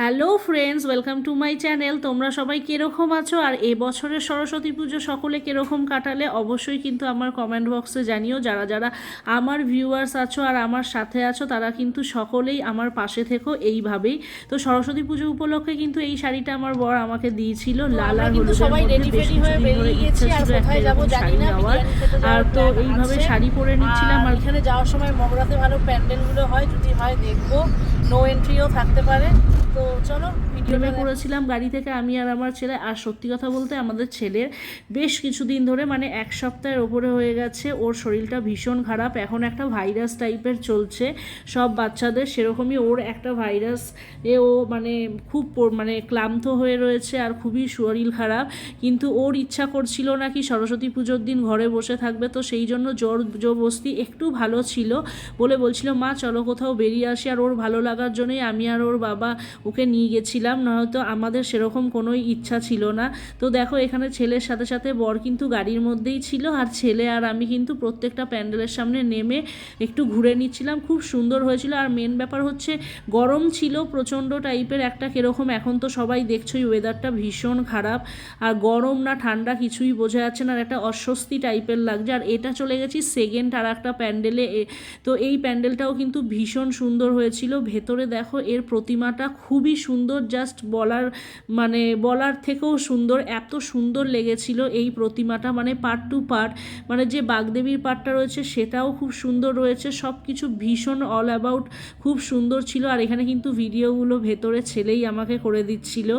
Hello friends welcome to my channel. তোমরা সবাই কীরকম আছো? আর এবছরের সরস্বতী পুজো সকলে কীরকম কাটালে অবশ্যই কিন্তু আমার কমেন্ট বক্সে জানিও। যারা যারা আমার ভিউয়ার্স আছো আর আমার সাথে আছো তারা কিন্তু সকলেই আমার পাশে থেকো এইভাবেই। তো সরস্বতী পুজো উপলক্ষে কিন্তু এই শাড়িটা আমার বর আমাকে দিয়েছিল। লাল আর হয়ে আর তো এইভাবে শাড়ি পরে নিচ্ছিলাম আর এখানে যাওয়ার সময় মগরাতে ভালো প্যান্ডেলগুলো হয় যদি হয় দেখব। নো এন্ট্রিও থাকতে পারে। তো চলো নেমে পড়েছিলাম গাড়ি থেকে আমি আর আমার ছেলে। আর সত্যি কথা বলতে আমাদের ছেলের বেশ কিছুদিন ধরে মানে এক সপ্তাহের ওপরে হয়ে গেছে। ওর শরীরটা ভীষণ খারাপ। এখন একটা ভাইরাস টাইপের চলছে। সব বাচ্চাদের সেরকমই ওর একটা ভাইরাস। এ ও মানে খুব মানে ক্লান্ত হয়ে রয়েছে আর খুবই শরীর খারাপ। কিন্তু ওর ইচ্ছা করছিল নাকি সরস্বতী পুজোর দিন ঘরে বসে থাকবে। তো সেই জন্য জোর জবস্তি একটু ভালো ছিল বলে বলছিল মা চলো কোথাও বেরিয়ে আসি। আর ওর ভালো লাগার জন্যই আমি আর ওর বাবা ওকে নিয়ে গেছিলাম, নয়তো আমাদের সেরকম কোনো ইচ্ছা ছিল না। তো দেখো, এখানে ছেলের সাথে সাথে বর কিন্তু গাড়ির মধ্যেই ছিল, আর ছেলে আর আমি কিন্তু প্রত্যেকটা প্যান্ডেলের সামনে নেমে একটু ঘুরে নিচ্ছিলাম। খুব সুন্দর হয়েছিল, আর মেন ব্যাপার হচ্ছে গরম ছিল, প্রচণ্ড টাইপের একটা কীরকম। এখন তো সবাই দেখছোই ওয়েদারটা ভীষণ খারাপ, আর গরম না ঠান্ডা কিছুই বোঝা যাচ্ছে না, আর একটা অস্বস্তি টাইপের লাগছে। আর এটা চলে গেছি সেকেন্ড আর একটা প্যান্ডেলে তো এই প্যান্ডেলটাও কিন্তু ভীষণ সুন্দর হয়েছিল। ভেতরে দেখো, এর প্রতিমাটা খুবই সুন্দর জাস্ট বলার মানে বলার থেকেও সুন্দর, এত সুন্দর লেগেছিল এই প্রতিমাটা মানে পার্ট টু পার্ট মানে যে বাগদেবীর পার্টটা রয়েছে সেটাও খুব সুন্দর রয়েছে সব কিছু ভীষণ অল অ্যাবাউট খুব সুন্দর ছিল, আর এখানে কিন্তু ভিডিওগুলো ভেতরে ছেলেই আমাকে করে দিচ্ছিল।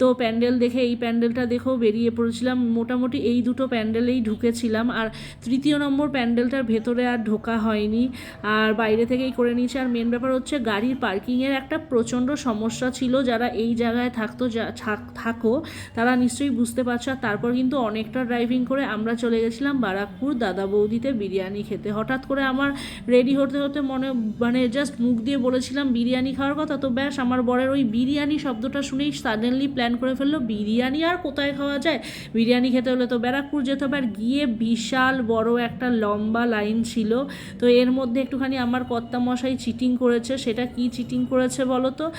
তো প্যান্ডেল দেখে এই প্যান্ডেলটা দেখেও বেরিয়ে পড়েছিলাম, মোটামুটি এই দুটো প্যান্ডেলেই ঢুকেছিলাম, আর তৃতীয় নম্বর প্যান্ডেলটার ভেতরে আর ঢোকা হয়নি, আর বাইরে থেকেই করে নিয়েছে, আর মেন ব্যাপার হচ্ছে গাড়ির পার্কিংয়ের একটা প্রচণ্ড সমস্যা ছিল, যারা এই জায়গায় থাকতো থাক- তারা নিশ্চয়ই বুঝতে পারছ। তারপর কিন্তু অনেকটা ড্রাইভিং করে আমরা চলে গেছিলাম বারাকপুর দাদা বৌদিতে বিরিয়ানি খেতে। হঠাৎ করে আমার রেডি হতে হতে মনে মানে জাস্ট মুখ দিয়ে বলেছিলাম, বিরিয়ানি খাওয়ার কথা? তো ব্যাস, আমার বরের ওই বিরিয়ানি শব্দটা শুনেই সাডেনলি প্ল্যান করে ফেলল, বিরিয়ানি আর কোথায় খাওয়া যায়? বিরিয়ানি খেতে হলে তো ব্যারাকপুর যেতে হবে। আর গিয়ে বিশাল বড় একটা লম্বা লাইন ছিল। তো এর মধ্যে একটুখানি আমার কর্তামশাই চিটিং করেছে। সেটা কি চিটিং করেছে বলো তো?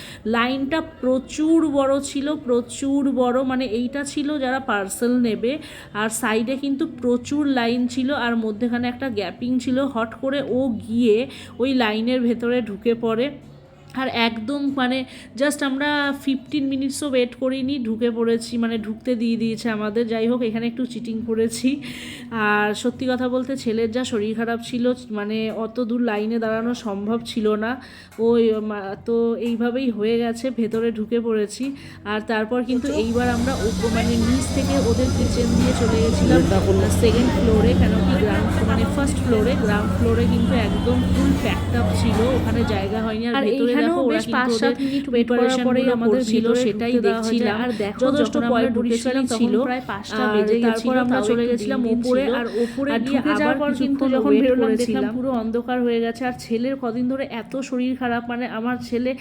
লাইনটা প্রচুর বড় ছিল, প্রচুর বড় মানে এইটা ছিল যারা পার্সেল নেবে। আর সাইডে কিন্তু প্রচুর লাইন ছিল আর মধ্যেখানে একটা গ্যাপিং ছিল। হট করে ও গিয়ে ওই লাইনের ভেতরে ঢুকে পড়ে। আর একদম মানে জাস্ট আমরা ফিফটিন মিনিটসও ওয়েট করিনি ঢুকে পড়েছি মানে ঢুকতে দিয়ে দিয়েছে আমাদের। যাই হোক এখানে একটু চিটিং করেছি। আর সত্যি কথা বলতে ছেলের যা শরীর খারাপ ছিল মানে অত দূর লাইনে দাঁড়ানো সম্ভব ছিল না। ওই তো এইভাবেই হয়ে গেছে ভেতরে ঢুকে পড়েছি। আর তারপর কিন্তু এইবার আমরা মানে নিচ থেকে ওদের কিচেন দিয়ে চলে গেছিলাম সেকেন্ড ফ্লোরে কেন কি গ্রাউন্ড মানে ফার্স্ট ফ্লোরে গ্রাউন্ড ফ্লোরে কিন্তু একদম ফুল প্যাকড আপ ছিল ওখানে জায়গা হয়নি আর ভেতরে দেখো ওরা কিন্তু ওদের পরেই আমাদের ভিতরে সেটাই দেখছিলাম। আর দেখো যথেষ্ট পয় ছিল প্রায় পাঁচটা বেজে গেছিল, আমরা চলে গেছিলাম উপরে আর উপরে গিয়ে যাওয়ার পর কিন্তু যখন বেরোলাম দেখলাম পুরো অন্ধকার হয়ে গেছে আর ছেলের কদিন ধরে এত শরীর খারাপ মানে আমার ছেলে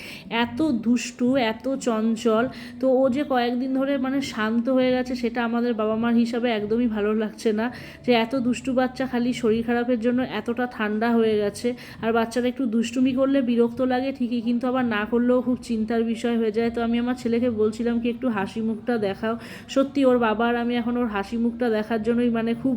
এত দুষ্টু এত চঞ্চল তো ও যে কয়েকদিন ধরে মানে শান্ত হয়ে গেছে সেটা আমাদের বাবা মার হিসাবে একদমই ভালো লাগছে না। যে এত দুষ্টু বাচ্চা খালি শরীর খারাপের জন্য এতটা ঠান্ডা হয়ে গেছে আর বাচ্চারা একটু দুষ্টুমি করলে বিরক্ত লাগে ঠিকই কিন্তু আবার না করলেও খুব চিন্তার বিষয় হয়ে যায়। তো আমি আমার ছেলেকে বলছিলাম কি একটু হাসি মুখটা দেখাও। সত্যি ওর বাবার আমি এখন ওর হাসি মুখটা দেখার জন্যই মানে খুব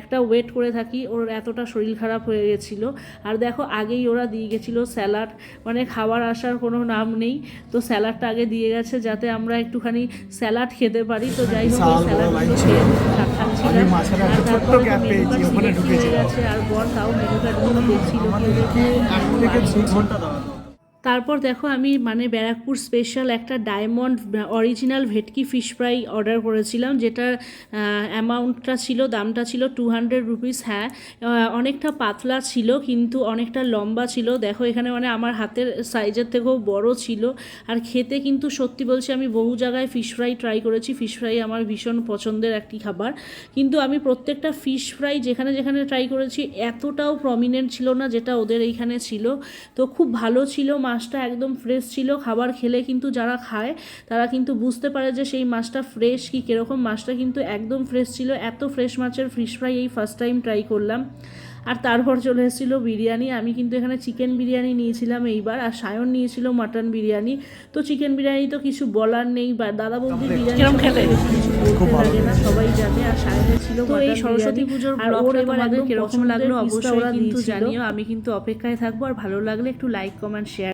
একটা ওয়েট করে থাকি। ওর এতটা শরীর খারাপ হয়ে গেছিল। আর দেখো আগেই ওরা দিয়ে গেছিল স্যালাড। মানে খাবার আসার কোনো নাম নেই। তো স্যালাডটা আগে দিয়ে গেছে যাতে আমরা একটুখানি স্যালাড খেতে পারি। তো যাই হোক ওই স্যালাডগুলো খেয়ে খাচ্ছিলাম আর তারপরে। হয়ে গেছে আর বর তাও মেনু দেখছিল তারপর দেখো আমি মানে ব্যারাকপুর স্পেশাল একটা ডায়মন্ড অরিজিনাল ভেটকি ফিশ ফ্রাই অর্ডার করেছিলাম, যেটার অ্যামাউন্টটা ছিল, দামটা ছিল টু হান্ড্রেড রুপিস হ্যাঁ। অনেকটা পাতলা ছিল, কিন্তু অনেকটা লম্বা ছিল। দেখো এখানে মানে আমার হাতের সাইজের থেকেও বড় ছিল। আর খেতে কিন্তু সত্যি বলছি, আমি বহু জায়গায় ফিশ ফ্রাই ট্রাই করেছি। ফিশ ফ্রাই আমার ভীষণ পছন্দের একটি খাবার। কিন্তু আমি প্রত্যেকটা ফিশ ফ্রাই যেখানে যেখানে ট্রাই করেছি, এতটাও প্রমিনেন্ট ছিল না যেটা ওদের এইখানে ছিল। তো খুব ভালো ছিল মাছটা একদম ফ্রেশ ছিল খাবার খেলে কিন্তু যারা খায় তারা কিন্তু বুঝতে পারে যে সেই মাছটা ফ্রেশ কি কীরকম মাছটা কিন্তু একদম ফ্রেশ ছিল। এত ফ্রেশ মাছের ফিশ ফ্রাই এই ফার্স্ট টাইম ট্রাই করলাম। আর তারপর চলে এসেছিল বিরিয়ানি। আমি কিন্তু এখানে চিকেন বিরিয়ানি নিয়েছিলাম এইবার আর সায়ন নিয়েছিল মাটন বিরিয়ানি। তো চিকেন বিরিয়ানি তো কিছু বলার নেই বা দাদা বৌদি বিরিয়ানি খেলে? কিছু বলতে লাগে না সবাই জানে। আর সায়নের ছিল তো এই সরস্বতী পুজোর আর ওর এবার একদম কীরকম লাগল? অবশ্যই কিন্তু জানিও আমি কিন্তু অপেক্ষায় থাকব। আর ভালো লাগলে একটু লাইক কমেন্ট শেয়ার